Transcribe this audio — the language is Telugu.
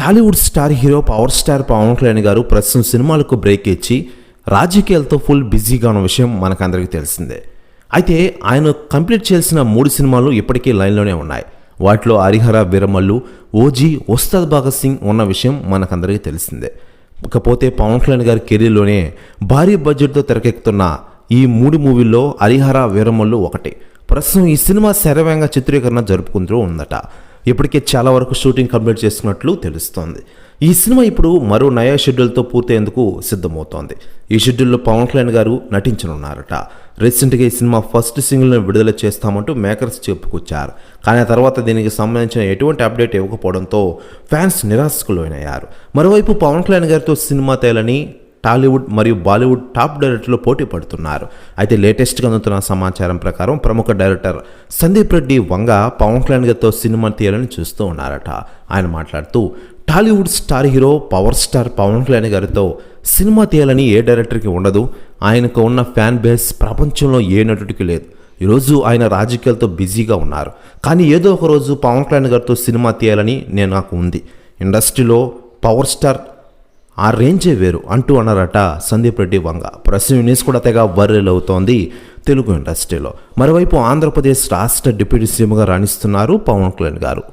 Tollywood star hero power star Pawan Kalyan garu ప్రస్తుతం సినిమాలకు బ్రేక్ ఇచ్చి రాజకీయాలతో ఫుల్ బిజీగా ఉన్న విషయం మనకందరికీ తెలిసిందే. అయితే ఆయన కంప్లీట్ చేసిన మూడు సినిమాలు ఇప్పటికీ లైన్లోనే ఉన్నాయి. వాటిలో హరిహర వీరమల్లు ఓజీ ఉస్తాద్ భగత్ సింగ్ ఉన్న విషయం మనకందరికీ తెలిసిందే. ఇకపోతే పవన్ కళ్యాణ్ గారి కెరీర్లోనే భారీ బడ్జెట్తో తెరకెక్కుతున్న ఈ మూడు మూవీల్లో హరిహర వీరమల్లు ఒకటి. ప్రస్తుతం ఈ సినిమా శరవేగంగా చిత్రీకరణ జరుపుకుంటూ ఉందట. ఇప్పటికే చాలా వరకు షూటింగ్ కంప్లీట్ చేసుకున్నట్లు తెలుస్తోంది. ఈ సినిమా ఇప్పుడు మరో నయా షెడ్యూల్తో పూర్తయ్యేందుకు సిద్ధమవుతోంది. ఈ షెడ్యూల్లో పవన్ కళ్యాణ్ గారు నటించనున్నారట. రీసెంట్గా ఈ సినిమా ఫస్ట్ సింగిల్ను విడుదల చేస్తామంటూ మేకర్స్ చెప్పుకొచ్చారు. కానీ ఆ తర్వాత దీనికి సంబంధించిన ఎటువంటి అప్డేట్ ఇవ్వకపోవడంతో ఫ్యాన్స్ నిరాశకు లోనయ్యారు మరోవైపు పవన్ కళ్యాణ్ గారితో సినిమా తేలని టాలీవుడ్ మరియు బాలీవుడ్ టాప్ డైరెక్టర్లు పోటీ పడుతున్నారు. అయితే లేటెస్ట్గా అందుతున్న సమాచారం ప్రకారం ప్రముఖ డైరెక్టర్ సందీప్ రెడ్డి వంగ పవన్ కళ్యాణ్ గారితో సినిమా తీయాలని చూస్తూ ఉన్నారట. ఆయన మాట్లాడుతూ Tollywood star hero power star Pawan Kalyan గారితో సినిమా తీయాలని ఏ డైరెక్టర్కి ఉండదు. ఆయనకు ఉన్న ఫ్యాన్ బేస్ ప్రపంచంలో ఏ నటుడికి లేదు. ఈరోజు ఆయన రాజకీయాలతో బిజీగా ఉన్నారు. కానీ ఏదో ఒక రోజు పవన్ కళ్యాణ్ గారితో సినిమా తీయాలని నేను నాకు ఉంది. ఇండస్ట్రీలో పవర్ స్టార్ ఆ రేంజే వేరు అంటూ అన్నారట సందీప్ రెడ్డి వంగ. ప్రస్తుతం న్యూస్ కూడా తెగ వైరల్ అవుతోంది తెలుగు ఇండస్ట్రీలో. మరోవైపు ఆంధ్రప్రదేశ్ రాష్ట్ర డిప్యూటీ సీఎంగా రాణిస్తున్నారు పవన్ కళ్యాణ్ గారు.